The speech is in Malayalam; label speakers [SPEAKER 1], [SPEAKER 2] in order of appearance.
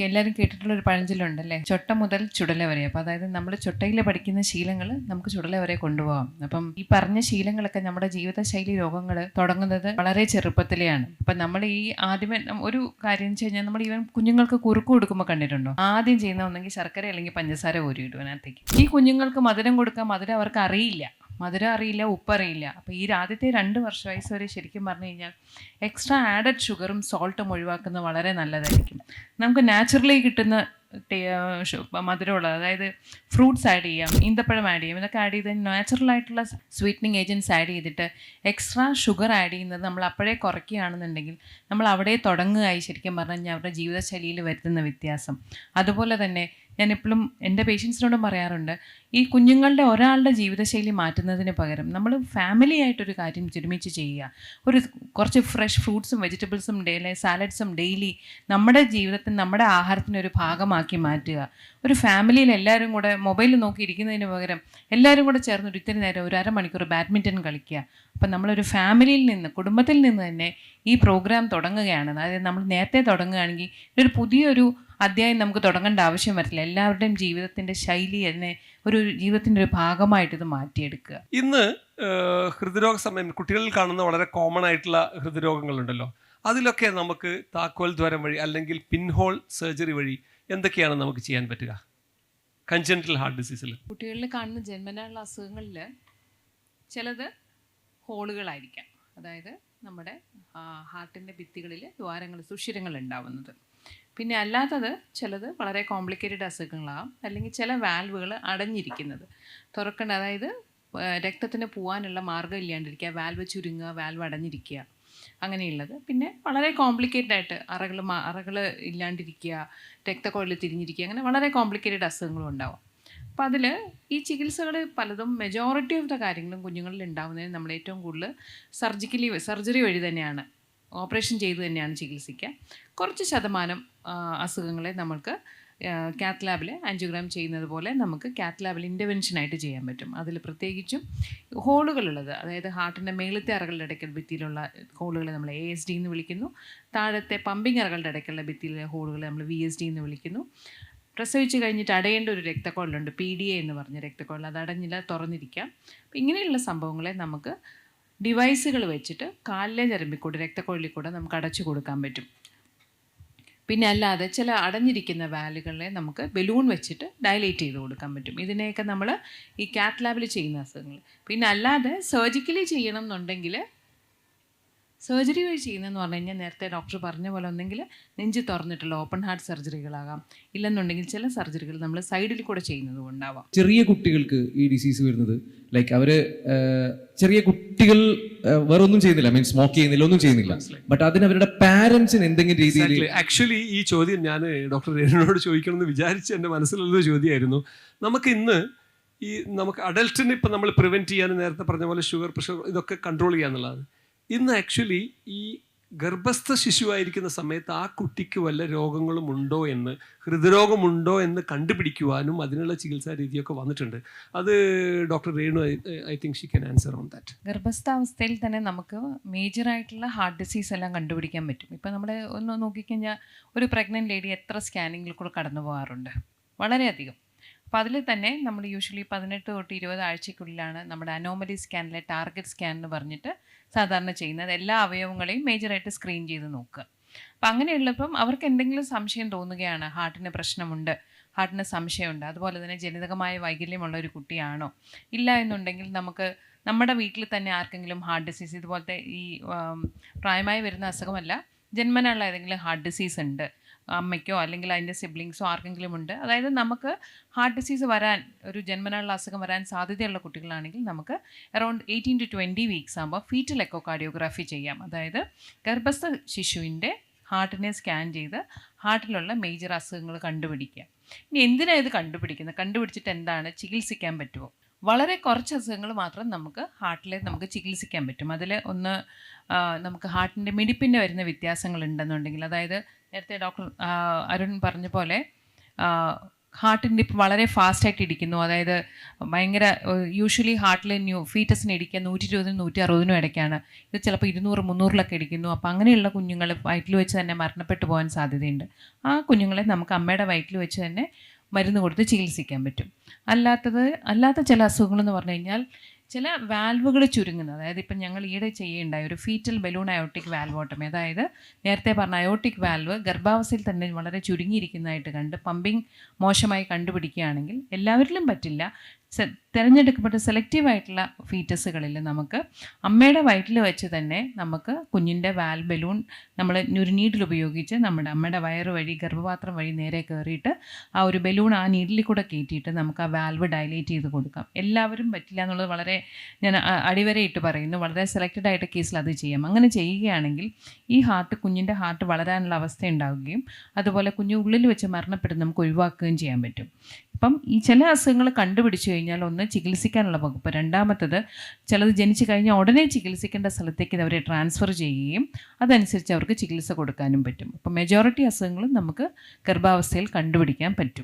[SPEAKER 1] എല്ലാവരും കേട്ടിട്ടുള്ള ഒരു പഴഞ്ചൊല്ലുണ്ടല്ലേ? ചൊട്ട മുതൽ ചുടല വരെ. അപ്പം അതായത് നമ്മൾ ചൊട്ടയിൽ പഠിക്കുന്ന ശീലങ്ങൾ നമുക്ക് ചുടല വരെ കൊണ്ടുപോകാം. അപ്പം ഈ പറഞ്ഞ ശീലങ്ങളൊക്കെ നമ്മുടെ ജീവിതശൈലി രോഗങ്ങൾ തുടങ്ങുന്നത് വളരെ ചെറുപ്പത്തിലെയാണ്. അപ്പം നമ്മൾ ഈ ആദ്യമേ ഒരു കാര്യം വെച്ച് കഴിഞ്ഞാൽ നമ്മൾ ഈവൻ കുഞ്ഞുങ്ങൾക്ക് കുറുക്ക് കൊടുക്കുമ്പോൾ കണ്ടിട്ടുണ്ടോ? ആദ്യം ചെയ്യുന്ന ഒന്നെങ്കിൽ ശർക്കര അല്ലെങ്കിൽ പഞ്ചസാര ഊരി ഇടുവാനകത്തേക്ക് ഈ കുഞ്ഞുങ്ങൾക്ക് മധുരം കൊടുക്കാൻ മധുരം അവർക്ക് അറിയില്ല. മധുരം അറിയില്ല ഉപ്പറിയില്ല അപ്പോൾ ഈ ആദ്യത്തെ രണ്ട് വർഷ വയസ്സ് വരെ ശരിക്കും പറഞ്ഞു കഴിഞ്ഞാൽ എക്സ്ട്രാ ആഡഡ് ഷുഗറും സോൾട്ടും ഒഴിവാക്കുന്നത് വളരെ നല്ലതായിരിക്കും. നമുക്ക് നാച്ചുറലി കിട്ടുന്ന മധുരമുള്ള അതായത് ഫ്രൂട്ട്സ് ആഡ് ചെയ്യാം ഈന്തപ്പഴം ആഡ് ചെയ്യാം ഇതൊക്കെ ആഡ് ചെയ്ത് നാച്ചുറൽ ആയിട്ടുള്ള സ്വീറ്റനിങ് ഏജന്റ്സ് ആഡ് ചെയ്തിട്ട് എക്സ്ട്രാ ഷുഗർ ആഡ് ചെയ്യുന്നത് നമ്മൾ അപ്പോഴേ കുറയ്ക്കുകയാണെന്നുണ്ടെങ്കിൽ നമ്മൾ അവിടെ തുടങ്ങുകയായി ശരിക്കും പറഞ്ഞു കഴിഞ്ഞാൽ അവരുടെ ജീവിതശൈലിയിൽ വരുത്തുന്ന വ്യത്യാസം. അതുപോലെ തന്നെ ഞാൻ എപ്പോഴും എന്റെ പേഷ്യൻസിനോടും പറയാറുണ്ട് ഈ കുഞ്ഞുങ്ങളുടെ ഒരാളുടെ ജീവിതശൈലി മാറ്റുന്നതിന് പകരം നമ്മൾ ഫാമിലി ആയിട്ടൊരു കാര്യം ഒരുമിച്ച് ചെയ്യുക. ഒരു കുറച്ച് ഫ്രഷ് ഫ്രൂട്ട്സും വെജിറ്റബിൾസും ഡെയിലി സാലഡ്സും ഡെയിലി നമ്മുടെ ജീവിതത്തിന് നമ്മുടെ ആഹാരത്തിന്റെ ഒരു ഭാഗമാക്കി മാറ്റുക. ഒരു ഫാമിലിയിൽ എല്ലാവരും കൂടെ മൊബൈൽ നോക്കി ഇരിക്കുന്നതിന് പകരം എല്ലാവരും കൂടെ ചേർന്ന് ഒരു ഇത്തിരി നേരം ഒരു അരമണിക്കൂർ ബാഡ്മിന്റൺ കളിക്കുക. അപ്പം നമ്മളൊരു ഫാമിലിയിൽ നിന്ന് കുടുംബത്തിൽ നിന്ന് തന്നെ ഈ പ്രോഗ്രാം തുടങ്ങുകയാണ്. അതായത് നമ്മൾ നേരത്തെ തുടങ്ങുകയാണെങ്കിൽ ഇതൊരു പുതിയൊരു അധ്യായം നമുക്ക് തുടങ്ങേണ്ട ആവശ്യം വരില്ല. എല്ലാവരുടെയും ജീവിതത്തിന്റെ ശൈലി അതിനെ ഒരു ജീവിതത്തിന്റെ ഒരു ഭാഗമായിട്ട് ഇത് മാറ്റിയെടുക്കുക.
[SPEAKER 2] ഇന്ന് ഹൃദ്രോഗ സമയം കുട്ടികളിൽ കാണുന്ന വളരെ കോമൺ ആയിട്ടുള്ള ഹൃദ്രോഗങ്ങളുണ്ടല്ലോ. അതിലൊക്കെ നമുക്ക് താക്കോൽ ദ്വാരം വഴി അല്ലെങ്കിൽ പിൻഹോൾ സർജറി വഴി എന്തൊക്കെയാണ് നമുക്ക് ചെയ്യാൻ പറ്റുക? കൺജന്റൽ ഹാർട്ട് ഡിസീസിൽ
[SPEAKER 1] കുട്ടികളിൽ കാണുന്ന ജന്മനായുള്ള അസുഖങ്ങളിൽ ചിലത് ഹോളുകളായിരിക്കാം. അതായത് നമ്മുടെ ഹാർട്ടിന്റെ ഭിത്തികളിൽ ദ്വാരങ്ങൾ സുഷിരങ്ങൾ ഉണ്ടാവുന്നത്. പിന്നെ അല്ലാത്തത് ചിലത് വളരെ കോംപ്ലിക്കേറ്റഡ് അസുഖങ്ങളാകാം. അല്ലെങ്കിൽ ചില വാൽവുകൾ അടഞ്ഞിരിക്കുന്നത്. തുറക്കേണ്ട അതായത് രക്തത്തിന് പോകാനുള്ള മാർഗം ഇല്ലാണ്ടിരിക്കുക. Valve ചുരുങ്ങുക valve അടഞ്ഞിരിക്കുക. അങ്ങനെയുള്ളത്. പിന്നെ വളരെ കോംപ്ലിക്കേറ്റഡ് ആയിട്ട് അറകൾ അറകൾ ഇല്ലാണ്ടിരിക്കുക രക്തക്കൊഴൽ തിരിഞ്ഞിരിക്കുക അങ്ങനെ വളരെ കോംപ്ലിക്കേറ്റഡ് അസുഖങ്ങളും ഉണ്ടാവും. അപ്പോൾ അതിൽ ഈ ചികിത്സകൾ പലതും മെജോറിറ്റി ഓഫ് ദ കാര്യങ്ങളും കുഞ്ഞുങ്ങളിൽ ഉണ്ടാകുന്നതിന് നമ്മൾ ഏറ്റവും കൂടുതൽ സർജിക്കലി സർജറി വഴി തന്നെയാണ്. ഓപ്പറേഷൻ ചെയ്ത് തന്നെയാണ് ചികിത്സിക്കുക. കുറച്ച് ശതമാനം അസുഖങ്ങളെ നമുക്ക് കാത്ത് ലാബിൽ ആൻജിയോഗ്രാം ചെയ്യുന്നത് പോലെ നമുക്ക് കാത്ത് ലാബിൽ ഇന്റർവെൻഷനായിട്ട് ചെയ്യാൻ പറ്റും. അതിൽ പ്രത്യേകിച്ചും ഹോളുകളുള്ളത് അതായത് ഹാർട്ടിന്റെ മേളത്തെ അറകളുടെ ഇടയ്ക്കൽ ഭിത്തിയിലുള്ള ഹോളുകളെ നമ്മൾ എ എസ് ഡി എന്ന് വിളിക്കുന്നു. താഴത്തെ പമ്പിങ് അറകളുടെ ഇടയ്ക്കുള്ള ഭിത്തിയിലെ ഹോളുകളെ നമ്മൾ വി എസ് ഡി എന്ന് വിളിക്കുന്നു. പ്രസവിച്ച് കഴിഞ്ഞിട്ട് അടയേണ്ട ഒരു രക്തക്കൊള്ളുണ്ട് പി ഡി എ എന്ന് പറഞ്ഞ രക്തക്കുഴൽ അത് അടഞ്ഞില്ല തുറന്നിരിക്കാം. അപ്പം ഇങ്ങനെയുള്ള സംഭവങ്ങളെ നമുക്ക് ഡിവൈസുകൾ വെച്ചിട്ട് കാലിലെ ചരമ്പിക്കൂട് രക്തക്കുഴലിൽ കൂടെ നമുക്ക് അടച്ചു കൊടുക്കാൻ പറ്റും. പിന്നെ അല്ലാതെ ചില അടഞ്ഞിരിക്കുന്ന വാലുകളെ നമുക്ക് ബലൂൺ വെച്ചിട്ട് ഡയലേറ്റ് ചെയ്ത് കൊടുക്കാൻ പറ്റും. ഇതിനെയൊക്കെ നമ്മൾ ഈ കാത്ത് ലാബിൽ ചെയ്യുന്ന അസുഖങ്ങൾ പിന്നെ അല്ലാതെ സർജിക്കലി ചെയ്യണം എന്നുണ്ടെങ്കിൽ സർജറി വഴി ചെയ്യുന്നതെന്ന് പറഞ്ഞു കഴിഞ്ഞാൽ നേരത്തെ ഡോക്ടർ പറഞ്ഞ പോലെ ഒന്നെങ്കിൽ നെഞ്ച് തുറന്നിട്ടുള്ള ഓപ്പൺ ഹാർട്ട് സർജറികളാകാം. ഇല്ലെന്നുണ്ടെങ്കിൽ ചില സർജറികൾ നമ്മൾ സൈഡിൽ കൂടെ ചെയ്യുന്നത് ഉണ്ടാവാം
[SPEAKER 3] ചെറിയ കുട്ടികൾക്ക് ഈ ഡിസീസ് വരുന്നത്. ലൈക്ക് അവർ ചെറിയ കുട്ടികൾ വേറെ ഒന്നും ചെയ്യുന്നില്ല. മീൻ സ്മോക്ക് ചെയ്യുന്നില്ല ഒന്നും ചെയ്യുന്നില്ല. ബട്ട് അതിന് അവരുടെ പാരന്റ്സിന് എന്തെങ്കിലും രീതിയിൽ
[SPEAKER 2] ആക്ച്വലി ഈ ചോദ്യം ഞാൻ ഡോക്ടർ ചോദിക്കണം എന്ന് വിചാരിച്ച് എന്റെ മനസ്സിലുള്ള ചോദ്യമായിരുന്നു. നമുക്ക് ഇന്ന് ഈ നമുക്ക് അഡൽട്ടിന് ഇപ്പം നമ്മൾ പ്രിവെന്റ് ചെയ്യാൻ നേരത്തെ പറഞ്ഞ പോലെ ഷുഗർ പ്രഷർ ഇതൊക്കെ കൺട്രോൾ ചെയ്യാന്നുള്ളതാണ്. ഇന്ന് ആക്ച്വലി ഈ ഗർഭസ്ഥ ശിശുവായിരിക്കുന്ന സമയത്ത് ആ കുട്ടിക്ക് വല്ല രോഗങ്ങളും ഉണ്ടോ എന്ന് ഹൃദ്രോഗമുണ്ടോ എന്ന് കണ്ടുപിടിക്കുവാനും അതിനുള്ള ചികിത്സാ രീതിയൊക്കെ വന്നിട്ടുണ്ട്. അത് doctor Renu I think she can answer on that
[SPEAKER 1] ഗർഭസ്ഥാവസ്ഥയിൽ തന്നെ നമുക്ക് മേജറായിട്ടുള്ള ഹാർട്ട് ഡിസീസ് എല്ലാം കണ്ടുപിടിക്കാൻ പറ്റും. ഇപ്പം നമ്മൾ ഒന്ന് നോക്കിക്കഴിഞ്ഞാൽ ഒരു പ്രഗ്നന്റ് ലേഡി എത്ര സ്കാനിങ്ങിൽ കൂടെ കടന്നു പോകാറുണ്ട് വളരെയധികം. അപ്പോൾ അതിൽ തന്നെ നമ്മൾ യൂഷ്വലി പതിനെട്ട് തൊട്ട് ഇരുപത് ആഴ്ചയ്ക്കുള്ളിലാണ് നമ്മുടെ അനോമലി സ്കാനിലെ ടാർഗറ്റ് സ്കാൻ എന്ന് പറഞ്ഞിട്ട് സാധാരണ ചെയ്യുന്നത്. എല്ലാ അവയവങ്ങളെയും മേജറായിട്ട് സ്ക്രീൻ ചെയ്ത് നോക്കുക. അപ്പം അങ്ങനെയുള്ളപ്പം അവർക്ക് എന്തെങ്കിലും സംശയം തോന്നുകയാണ്. ഹാർട്ടിന് പ്രശ്നമുണ്ട്. ഹാർട്ടിന് സംശയമുണ്ട്. അതുപോലെ തന്നെ ജനിതകമായ വൈകല്യമുള്ള ഒരു കുട്ടിയാണോ? ഇല്ല എന്നുണ്ടെങ്കിൽ നമുക്ക് നമ്മുടെ വീട്ടിൽ തന്നെ ആർക്കെങ്കിലും ഹാർട്ട് ഡിസീസ് ഇതുപോലത്തെ ഈ പ്രായമായി വരുന്ന അസുഖമല്ല. ജന്മനുള്ള ഏതെങ്കിലും ഹാർട്ട് ഡിസീസ് ഉണ്ട്. അമ്മയ്ക്കോ അല്ലെങ്കിൽ അതിന്റെ സിബ്ലിങ്സോ ആർക്കെങ്കിലും ഉണ്ട്. അതായത് നമുക്ക് ഹാർട്ട് ഡിസീസ് വരാൻ ഒരു ജന്മനാളുള്ള അസുഖം വരാൻ സാധ്യതയുള്ള കുട്ടികളാണെങ്കിൽ നമുക്ക് around eighteen to twenty weeks ആകുമ്പോൾ ഫീറ്റൽ എക്കോ കാർഡിയോഗ്രാഫി ചെയ്യാം. അതായത് ഗർഭസ്ഥ ശിശുവിന്റെ ഹാർട്ടിനെ സ്കാൻ ചെയ്ത് ഹാർട്ടിലുള്ള മേജർ അസുഖങ്ങൾ കണ്ടുപിടിക്കുക. ഇനി എന്തിനാണ് ഇത് കണ്ടുപിടിക്കുന്നത്? കണ്ടുപിടിച്ചിട്ട് എന്താണ് ചികിത്സിക്കാൻ പറ്റുമോ വളരെ കുറച്ച് അസുഖങ്ങൾ മാത്രം നമുക്ക് ഹാർട്ടിലെ നമുക്ക് ചികിത്സിക്കാൻ പറ്റും. അതിൽ ഒന്ന് നമുക്ക് ഹാർട്ടിന്റെ മിടിപ്പിന്റെ വരുന്ന വ്യത്യാസങ്ങൾ ഉണ്ടെന്നുണ്ടെങ്കിൽ അതായത് നേരത്തെ ഡോക്ടർ അരുൺ പറഞ്ഞ പോലെ ഹാർട്ടിന്റെ ഇപ്പം വളരെ ഫാസ്റ്റായിട്ട് ഇടിക്കുന്നു. അതായത് ഭയങ്കര യൂഷ്വലി ഹാർട്ടിൽ ന്യൂ ഫീറ്റസിന് ഇടിക്കുക നൂറ്റി ഇരുപതിനും നൂറ്റി അറുപതിനും ഇടയ്ക്കാണ്. ഇത് ചിലപ്പോൾ ഇരുന്നൂറ് മുന്നൂറിലൊക്കെ ഇടിക്കുന്നു. അപ്പോൾ അങ്ങനെയുള്ള കുഞ്ഞുങ്ങൾ വയറ്റിൽ വെച്ച് തന്നെ മരണപ്പെട്ടു പോകാൻ സാധ്യതയുണ്ട്. ആ കുഞ്ഞുങ്ങളെ നമുക്ക് അമ്മയുടെ വയറ്റിൽ വെച്ച് തന്നെ മരുന്ന് കൊടുത്ത് ചികിത്സിക്കാൻ പറ്റും. അല്ലാത്തത് അല്ലാത്ത ചില അസുഖങ്ങളെന്ന് പറഞ്ഞു കഴിഞ്ഞാൽ ചില വാൽവുകൾ ചുരുങ്ങുന്നത്. അതായത് ഇപ്പം ഞങ്ങൾ ഈയിടെ ചെയ്യേണ്ടായ ഒരു ഫീറ്റൽ ബലൂൺ അയോട്ടിക് വാൽവോട്ടമി അതായത് നേരത്തെ പറഞ്ഞ അയോട്ടിക് വാൽവ് ഗർഭാവസ്ഥയിൽ തന്നെ വളരെ ചുരുങ്ങിയിരിക്കുന്നതായിട്ട് കണ്ട് പമ്പിങ് മോശമായി കണ്ടുപിടിക്കുകയാണെങ്കിൽ എല്ലാവരിലും പറ്റില്ല. തിരഞ്ഞെടുക്കപ്പെട്ട സെലക്റ്റീവ് ആയിട്ടുള്ള ഫീറ്റസുകളിൽ നമുക്ക് അമ്മയുടെ വയറ്റിൽ വെച്ച് തന്നെ നമുക്ക് കുഞ്ഞിന്റെ വാൽ ബലൂൺ നമ്മൾ ഒരു നീഡിൽ ഉപയോഗിച്ച് നമ്മുടെ അമ്മയുടെ വയറ് വഴി ഗർഭപാത്രം വഴി നേരെ കയറിയിട്ട് ആ ഒരു ബലൂൺ ആ നീഡിൽ കൂടെ കയറ്റിയിട്ട് നമുക്ക് ആ വാൽവ് ഡയലേറ്റ് ചെയ്ത് കൊടുക്കാം. എല്ലാവരും പറ്റില്ല എന്നുള്ളത് വളരെ ഞാൻ അടിവരെ അടിവരയിട്ട് പറയുന്നു. വളരെ സെലക്റ്റഡ് ആയിട്ട് കേസിൽ അത് ചെയ്യാം. അങ്ങനെ ചെയ്യുകയാണെങ്കിൽ ഈ ഹാർട്ട് കുഞ്ഞിന്റെ ഹാർട്ട് വളരാനുള്ള അവസ്ഥ ഉണ്ടാവുകയും അതുപോലെ കുഞ്ഞ് ഉള്ളിൽ വെച്ച് മരണപ്പെടുന്ന നമുക്ക് ഒഴിവാക്കുകയും ചെയ്യാൻ പറ്റും. അപ്പം ഈ ചില അസുഖങ്ങൾ കണ്ടുപിടിച്ചു കഴിഞ്ഞാൽ ഒന്ന് ചികിത്സിക്കാനുള്ള വകുപ്പ്. രണ്ടാമത്തത് ചിലത് ജനിച്ചു കഴിഞ്ഞാൽ ഉടനെ ചികിത്സിക്കേണ്ട സ്ഥലത്തേക്ക് അവരെ ട്രാൻസ്ഫർ ചെയ്യുകയും അതനുസരിച്ച് അവർക്ക് ചികിത്സ കൊടുക്കാനും പറ്റും. അപ്പം മെജോറിറ്റി അസുഖങ്ങളും നമുക്ക് ഗർഭാവസ്ഥയിൽ കണ്ടുപിടിക്കാൻ പറ്റും.